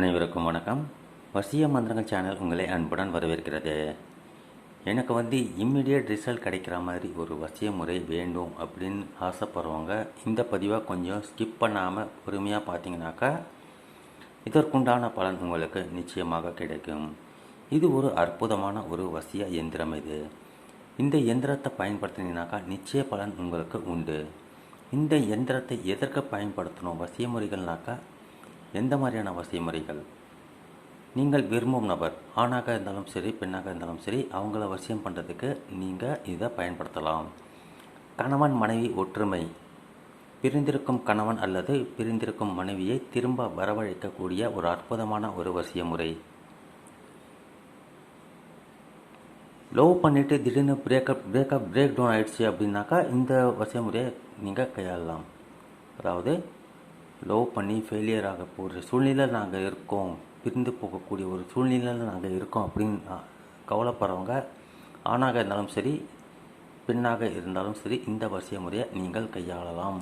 அனைவருக்கும் வணக்கம். வசிய மந்திரங்கள் சேனல் உங்களை அன்புடன் வரவேற்கிறது. எனக்கு வந்து இம்மிடியட் ரிசல்ட் கிடைக்கிற மாதிரி ஒரு வசிய முறை வேண்டும் அப்படின்னு ஆசைப்படுறவங்க இந்த பதிவை கொஞ்சம் ஸ்கிப் பண்ணாமல் பொறுமையாக பார்த்தீங்கன்னாக்கா இதற்குண்டான பலன் உங்களுக்கு நிச்சயமாக கிடைக்கும். இது ஒரு அற்புதமான ஒரு வசிய எந்திரம் இது. இந்த எந்திரத்தை பயன்படுத்தினீங்கனாக்கா நிச்சய பலன் உங்களுக்கு உண்டு. இந்த எந்திரத்தை எதற்கு பயன்படுத்தணும்? வசிய முறைகள்னாக்கா எந்த மாதிரியான வசிய முறைகள் நீங்கள் விரும்பும் நபர் ஆணாக இருந்தாலும் சரி பெண்ணாக இருந்தாலும் சரி அவங்கள வசியம் பண்ணுறதுக்கு நீங்கள் இதை பயன்படுத்தலாம். கணவன் மனைவி ஒற்றுமை. பிரிந்திருக்கும் கணவன் அல்லது பிரிந்திருக்கும் மனைவியை திரும்ப வரவழைக்கக்கூடிய ஒரு அற்புதமான ஒரு வசிய முறை லவ் பண்ணிவிட்டு திடீர்னு பிரேக்கப் பிரேக்கப் பிரேக் டவுன் ஆகிடுச்சு அப்படின்னாக்கா இந்த வசிய முறையை நீங்கள் கையாளலாம். அதாவது லவ் பண்ணி ஃபெயிலியர் ஆக போகிற சூழ்நிலையில் நாங்கள் இருக்கோம். பிரிந்து போகக்கூடிய ஒரு சூழ்நிலையில் நாங்கள் இருக்கோம் அப்படின்னு கவலைப்படுறவங்க ஆணாக இருந்தாலும் சரி பெண்ணாக இருந்தாலும் சரி இந்த வரிசை முறையை நீங்கள் கையாளலாம்.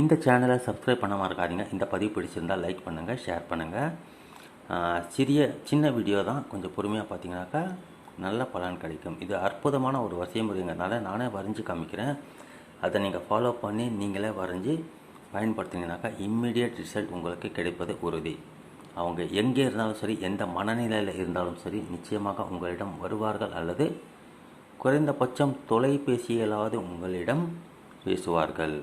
இந்த சேனலை சப்ஸ்கிரைப் பண்ண மறக்காதீங்க. இந்த பதிவு பிடிச்சிருந்தால் லைக் பண்ணுங்கள் ஷேர் பண்ணுங்கள் சிறிய சின்ன வீடியோ தான் கொஞ்சம் பொறுமையாக பார்த்தீங்கன்னாக்கா நல்ல பலன் கிடைக்கும். இது அற்புதமான ஒரு வரிசை முறைங்கிறதுனால நானே வரைஞ்சி காமிக்கிறேன். அதை நீங்கள் ஃபாலோ பண்ணி நீங்களே வரைஞ்சி பயன்படுத்தினீங்கனாக்கா இம்மிடியட் ரிசல்ட் உங்களுக்கு கிடைப்பது உறுதி. அவங்க எங்கே இருந்தாலும் சரி எந்த மனநிலையில் இருந்தாலும் சரி நிச்சயமாக உங்களிடம் வருவார்கள் அல்லது குறைந்தபட்சம் தொலைபேசியிலாவது உங்களிடம் பேசுவார்கள்.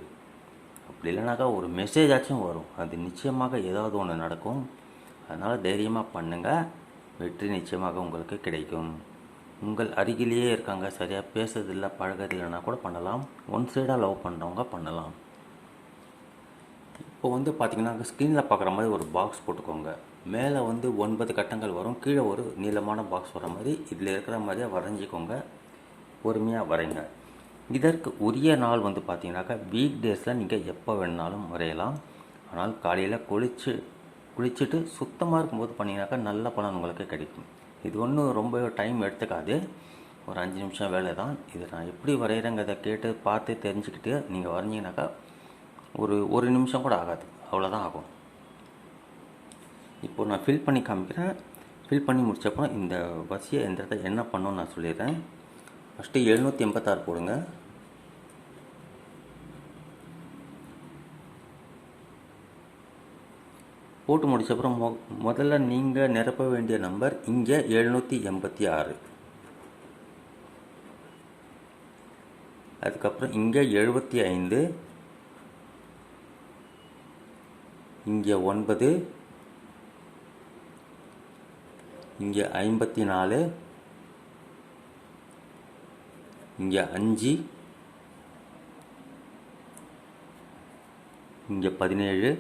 அப்படி இல்லைனாக்கா ஒரு மெசேஜ் ஆச்சும் வரும். அது நிச்சயமாக ஏதாவது ஒன்று நடக்கும். அதனால் தைரியமாக பண்ணுங்கள் வெற்றி நிச்சயமாக உங்களுக்கு கிடைக்கும். உங்கள் அருகிலேயே இருக்காங்க. சரியாக பேசுறதில்ல பழகிறதில்லைன்னா கூட பண்ணலாம். ஒன் சைடாக லவ் பண்ணுறவங்க பண்ணலாம். இப்போ வந்து பார்த்தீங்கன்னா ஸ்க்ரீனில் பார்க்குற மாதிரி ஒரு பாக்ஸ் போட்டுக்கோங்க. மேலே வந்து ஒன்பது கட்டங்கள் வரும். கீழே ஒரு நீளமான பாக்ஸ் வர மாதிரி இதில் இருக்கிற மாதிரியே வரைஞ்சிக்கோங்க. பொறுமையாக வரைங்க. இதற்கு உரிய நாள் வந்து பார்த்தீங்கன்னாக்கா வீக் டேஸில் நீங்கள் எப்போ வேணாலும் வரையலாம். ஆனால் காலையில் குளிச்சு குளிச்சுட்டு சுத்தமாக இருக்கும்போது பண்ணிங்கனாக்கா நல்ல பலன் உங்களுக்கு கிடைக்கும். இது ஒன்றும் ரொம்ப டைம் எடுத்துக்காது. ஒரு அஞ்சு நிமிஷம் வேலை தான் இதை நான் எப்படி வரைகிறேங்கிறத கேட்டு பார்த்து தெரிஞ்சுக்கிட்டு நீங்கள் வரைஞ்சிங்கனாக்கா ஒரு ஒரு நிமிஷம் கூட ஆகாது. அவ்வளோதான் ஆகும். இப்போது நான் ஃபில் பண்ணி காமிக்கிறேன். ஃபில் பண்ணி முடித்தப்போ இந்த வசிய எந்திரத்தை என்ன பண்ணணும்னு நான் சொல்லிடுறேன். ஃபஸ்ட்டு எழுநூற்றி எண்பத்தாறு போடுங்க. போட்டு முடிச்சப்புறம் மொ முதல்ல நீங்கள் நிரப்ப வேண்டிய நம்பர் இங்கே எழுநூற்றி எண்பத்தி ஆறு. அதுக்கப்புறம் இங்கே எழுபத்தி ஐந்து. இங்கே ஒன்பது. இங்கே ஐம்பத்தி நாலு. இங்கே அஞ்சு. இங்கே பதினேழு.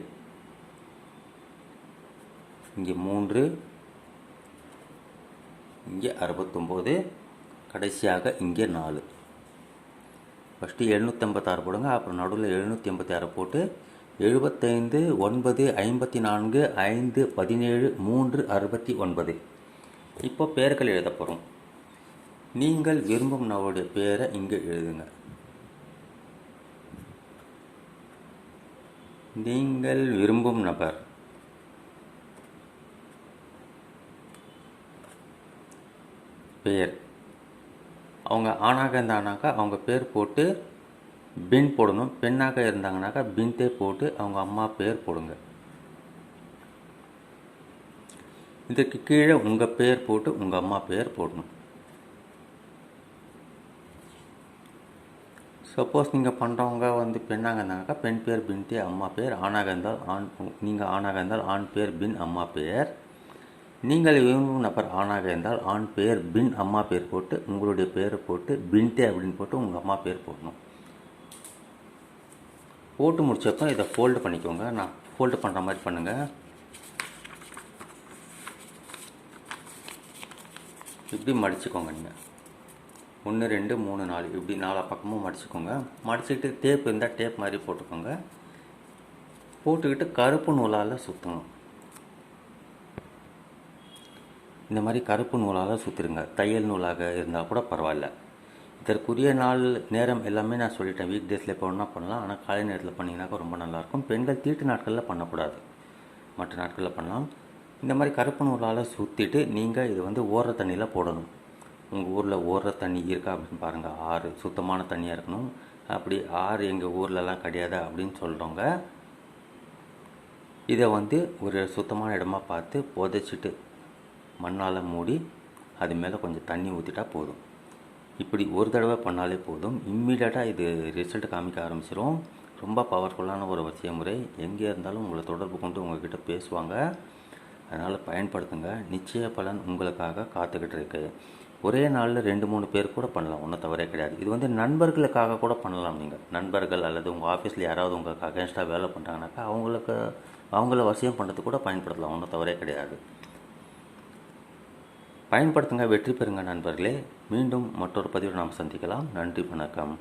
இங்கே மூன்று இங்கே அறுபத்தொம்போது கடைசியாக இங்கே நாலு. ஃபஸ்ட்டு எழுநூற்றம்பத்தாறு போடுங்க அப்புறம் நடுவில் எழுநூற்றி எண்பத்தி ஆறு போட்டு எழுபத்தைந்து ஒன்பது ஐம்பத்தி நான்கு ஐந்து பதினேழு மூன்று அறுபத்தி ஒன்பது இப்போ பெயர்கள் எழுத போகிறோம் நீங்கள் விரும்பும் நபருடைய பேரை இங்கே எழுதுங்க. நீங்கள் விரும்பும் நபர். பெயர் அவங்க ஆணாக இருந்தாங்கனாக்கா அவங்க பேர் போட்டு பின் போடணும். பெண்ணாக இருந்தாங்கனாக்கா பின்தே போட்டு அவங்க அம்மா பேர் போடுங்க. இதுக்கு கீழே உங்கள் பேர் போட்டு உங்கள் அம்மா பேர் போடணும். சப்போஸ் நீங்கள் பண்ணுறவங்க வந்து பெண்ணாக இருந்தாங்கக்கா பெண் பேர் பின்தே அம்மா பேர். ஆணாக இருந்தால் ஆண் நீங்கள் ஆணாக இருந்தால் ஆண் பேர் பின் அம்மா பேர். நீங்கள் விரும்பும் நபர் ஆணாக இருந்தால் ஆண் பெயர் பின் அம்மா பேர் போட்டு உங்களுடைய பேரை போட்டு பின்டே அப்படின்னு போட்டு உங்கள் அம்மா பேர் போடணும். போட்டு முடிச்சப்போ இதை ஃபோல்டு பண்ணிக்கோங்க. நான் ஃபோல்டு பண்ணுற மாதிரி பண்ணுங்கள் இப்படி மடிச்சுக்கோங்க நீங்கள் ஒன்று ரெண்டு மூணு நாலு. இப்படி நாலா பக்கமும் மடிச்சுக்கோங்க. மடிச்சுக்கிட்டு டேப் இருந்தால் டேப் மாதிரி போட்டுக்கோங்க. போட்டுக்கிட்டு கருப்பு நூலால் சுற்றணும் இந்த மாதிரி கருப்பு நூலால் சுற்றிருங்க தையல் நூலாக இருந்தால் கூட பரவாயில்ல. இதற்குரிய நாள் நேரம் எல்லாமே நான் சொல்லிட்டேன். வீக் டேஸில் எப்போ பண்ணலாம். ஆனால் காலை நேரத்தில் பண்ணிங்கனாக்கா ரொம்ப நல்லாயிருக்கும் பெண்கள் தீட்டு நாட்களில் பண்ணக்கூடாது. மற்ற நாட்களில் பண்ணலாம். இந்த மாதிரி கருப்பு நூலால் சுற்றிட்டு நீங்கள் இது வந்து ஓடுற தண்ணியில் போடணும். உங்கள் ஊரில் ஓடுற தண்ணி இருக்கா அப்படின்னு பாருங்கள் ஆறு சுத்தமான தண்ணியாக இருக்கணும். அப்படி ஆறு எங்கள் ஊர்லலாம் கிடையாது அப்படின்னு சொல்கிறவங்க இதை வந்து ஒரு சுத்தமான இடமா பார்த்து புதைச்சிட்டு மண்ணால் மூடி அது மேலே கொஞ்சம் தண்ணி ஊற்றிட்டா போதும். இப்படி ஒரு தடவை பண்ணாலே போதும். இம்மீடியட்டாக இது ரிசல்ட் காமிக்க ஆரம்பிச்சிடும் ரொம்ப பவர்ஃபுல்லான ஒரு வசிய முறை எங்கே இருந்தாலும் உங்களை தொடர்பு கொண்டு உங்கள்கிட்ட பேசுவாங்க. அதனால் பயன்படுத்துங்க. நிச்சய பலன் உங்களுக்காக காத்துக்கிட்டு இருக்கு. ஒரே நாளில் ரெண்டு மூணு பேர் கூட பண்ணலாம். ஒன்றும் தவறே கிடையாது. இது வந்து நண்பர்களுக்காக கூட பண்ணலாம் நீங்கள் நண்பர்கள் அல்லது உங்கள் ஆஃபீஸில் யாராவது உங்களுக்கு அகேன்ஸ்டாக வேலை பண்ணுறாங்கனாக்கா அவங்களுக்கு அவங்கள வசியம் பண்ணுறதுக்கு கூட பயன்படுத்தலாம். ஒன்றும் தவறே கிடையாது. பயன்படுத்துங்க வெற்றி பெறுங்க நண்பர்களே. மீண்டும் மற்றொரு பதிவில் நாம் சந்திக்கலாம். நன்றி வணக்கம்.